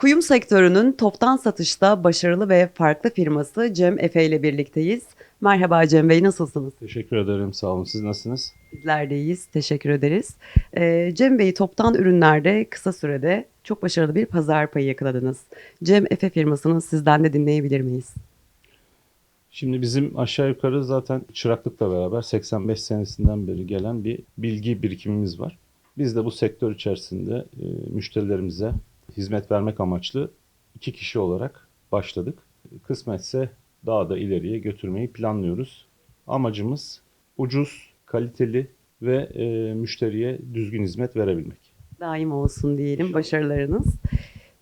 Kuyum sektörünün toptan satışta başarılı ve farklı firması Cem Efe ile birlikteyiz. Merhaba Cem Bey, nasılsınız? Teşekkür ederim. Sağ olun. Siz nasılsınız? Bizler de iyiyiz, teşekkür ederiz. Ee, Cem Bey toptan ürünlerde kısa sürede çok başarılı bir pazar payı yakaladınız. Cem Efe firmasını sizden de dinleyebilir miyiz? Şimdi bizim aşağı yukarı zaten çıraklıkla beraber 85 senesinden beri gelen bir bilgi birikimimiz var. Biz de bu sektör içerisinde e, müşterilerimize hizmet vermek amaçlı iki kişi olarak başladık. Kısmetse daha da ileriye götürmeyi planlıyoruz. Amacımız ucuz, kaliteli ve e, müşteriye düzgün hizmet verebilmek. Daim olsun diyelim başarılarınız.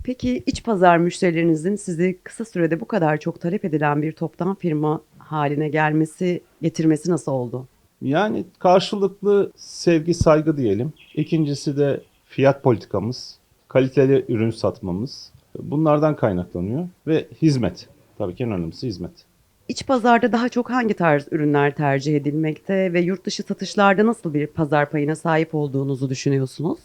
Peki iç pazar müşterilerinizin sizi kısa sürede bu kadar çok talep edilen bir toptan firma haline gelmesi, getirmesi nasıl oldu? Yani karşılıklı sevgi, saygı diyelim. İkincisi de fiyat politikamız, kaliteli ürün satmamız. Bunlardan kaynaklanıyor ve hizmet. Tabii ki en önemlisi hizmet. İç pazarda daha çok hangi tarz ürünler tercih edilmekte ve yurt dışı satışlarda nasıl bir pazar payına sahip olduğunuzu düşünüyorsunuz?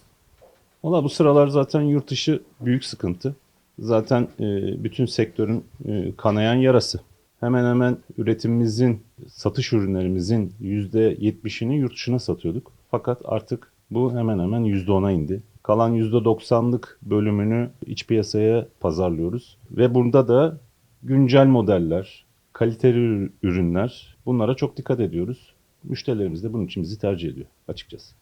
Valla bu sıralar zaten yurt dışı büyük sıkıntı. Zaten e, bütün sektörün e, kanayan yarası. Hemen hemen üretimimizin, satış ürünlerimizin %70'ini yurt dışına satıyorduk. Fakat artık bu hemen hemen %10'a indi. Kalan %90'lık bölümünü iç piyasaya pazarlıyoruz. Ve burada da güncel modeller, kaliteli ürünler bunlara çok dikkat ediyoruz. Müşterilerimiz de bunun için bizi tercih ediyor açıkçası.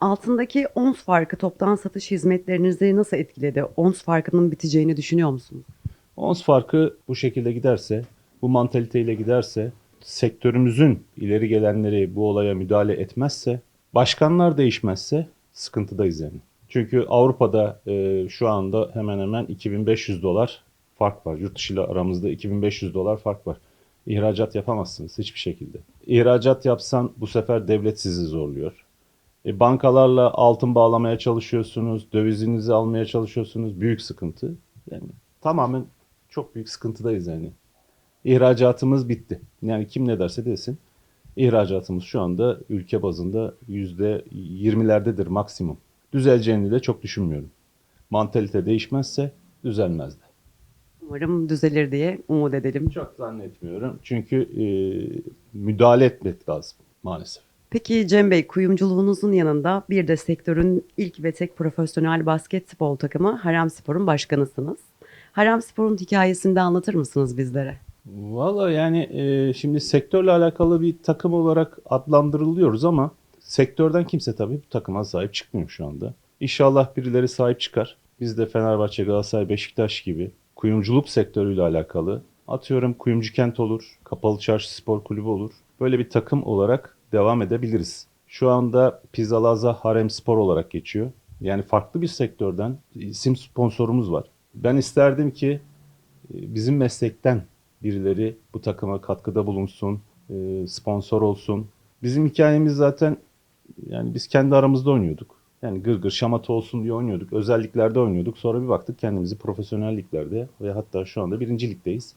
Altındaki ons farkı toptan satış hizmetlerinizi nasıl etkiledi? Ons farkının biteceğini düşünüyor musunuz? Ons farkı bu şekilde giderse, bu mantaliteyle giderse, sektörümüzün ileri gelenleri bu olaya müdahale etmezse, başkanlar değişmezse sıkıntıdayız yani. Çünkü Avrupa'da e, şu anda hemen hemen 2500 dolar fark var. Yurt dışı ile aramızda 2500 dolar fark var. İhracat yapamazsınız hiçbir şekilde. İhracat yapsan bu sefer devlet sizi zorluyor. E, bankalarla altın bağlamaya çalışıyorsunuz, dövizinizi almaya çalışıyorsunuz. Büyük sıkıntı. Yani tamamen çok büyük sıkıntıdayız yani. İhracatımız bitti. Yani kim ne derse desin. İhracatımız şu anda ülke bazında yüzde yirmilerdedir maksimum. Düzeleceğini de çok düşünmüyorum. Mantalite değişmezse düzelmez de. Umarım düzelir diye umut edelim. Çok zannetmiyorum. Çünkü e, müdahale etmek lazım maalesef. Peki Cem Bey, kuyumculuğunuzun yanında bir de sektörün ilk ve tek profesyonel basketbol takımı Harem Spor'un başkanısınız. Harem Spor'un hikayesini de anlatır mısınız bizlere? Valla yani e, şimdi sektörle alakalı bir takım olarak adlandırılıyoruz ama sektörden kimse tabii bu takıma sahip çıkmıyor şu anda. İnşallah birileri sahip çıkar. Biz de Fenerbahçe, Galatasaray, Beşiktaş gibi kuyumculuk sektörüyle alakalı atıyorum kuyumcu kent olur, kapalı çarşı spor kulübü olur. Böyle bir takım olarak devam edebiliriz. Şu anda Pizzalaza Harem Spor olarak geçiyor. Yani farklı bir sektörden isim sponsorumuz var. Ben isterdim ki e, bizim meslekten birileri bu takıma katkıda bulunsun, e, sponsor olsun. Bizim hikayemiz zaten yani biz kendi aramızda oynuyorduk. Yani gırgır gır şamata olsun diye oynuyorduk. Özelliklerde oynuyorduk. Sonra bir baktık kendimizi profesyonel liglerde ve hatta şu anda birinci ligdeyiz.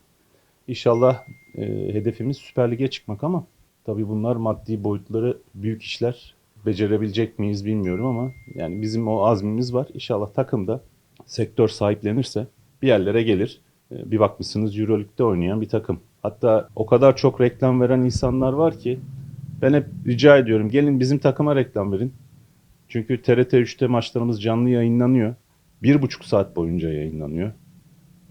İnşallah e, hedefimiz Süper Lig'e çıkmak ama tabii bunlar maddi boyutları büyük işler. Becerebilecek miyiz bilmiyorum ama yani bizim o azmimiz var. İnşallah takımda sektör sahiplenirse bir yerlere gelir. E, bir bakmışsınız Euroleague'de oynayan bir takım. Hatta o kadar çok reklam veren insanlar var ki ben hep rica ediyorum gelin bizim takıma reklam verin. Çünkü TRT 3'te maçlarımız canlı yayınlanıyor. Bir buçuk saat boyunca yayınlanıyor.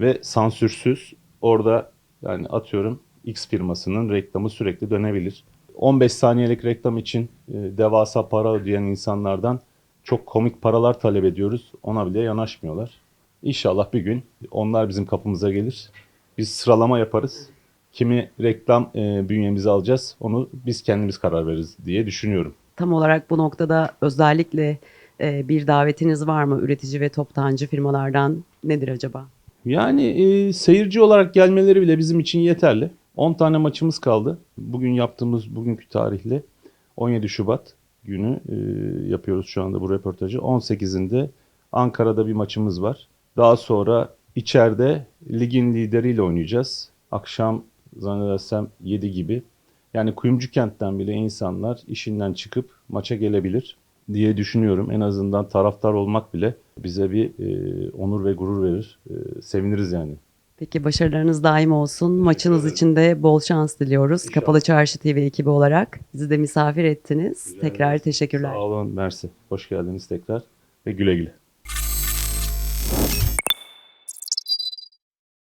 Ve sansürsüz orada yani atıyorum X firmasının reklamı sürekli dönebilir. 15 saniyelik reklam için e, devasa para ödeyen insanlardan çok komik paralar talep ediyoruz. Ona bile yanaşmıyorlar. İnşallah bir gün onlar bizim kapımıza gelir. Biz sıralama yaparız. Kimi reklam e, bünyemize alacağız onu biz kendimiz karar veririz diye düşünüyorum. Tam olarak bu noktada özellikle e, bir davetiniz var mı üretici ve toptancı firmalardan? Nedir acaba? Yani e, seyirci olarak gelmeleri bile bizim için yeterli. 10 tane maçımız kaldı. Bugün yaptığımız bugünkü tarihle 17 Şubat günü e, yapıyoruz şu anda bu röportajı. 18'inde Ankara'da bir maçımız var. Daha sonra içeride ligin lideriyle oynayacağız. Akşam zannedersem 7 gibi. Yani Kuyumcu kentten bile insanlar işinden çıkıp maça gelebilir. diye düşünüyorum. En azından taraftar olmak bile bize bir e, onur ve gurur verir. E, seviniriz yani. Peki başarılarınız daim olsun. Maçınız için de bol şans diliyoruz. İnşallah. Kapalı Çarşı TV ekibi olarak bizi de misafir ettiniz. Rica Tekrar teşekkürler. Sağ olun, mersi. Hoş geldiniz tekrar ve güle güle.